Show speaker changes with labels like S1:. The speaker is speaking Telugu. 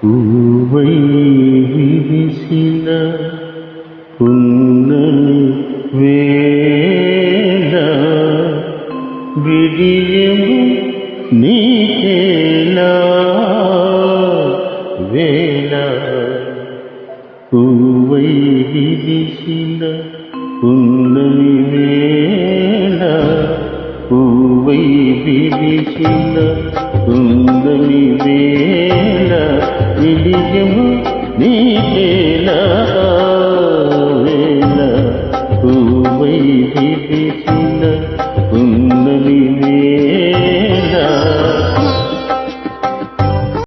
S1: పూవై విరిసిన పున్నమి వేళ విడియము నీకేలా వేళ పూవై విరిసిన పున్నమి వేళ పూవై విరిసిన పున్నమి వేళ విడియము నీకేలా వేళ పూవై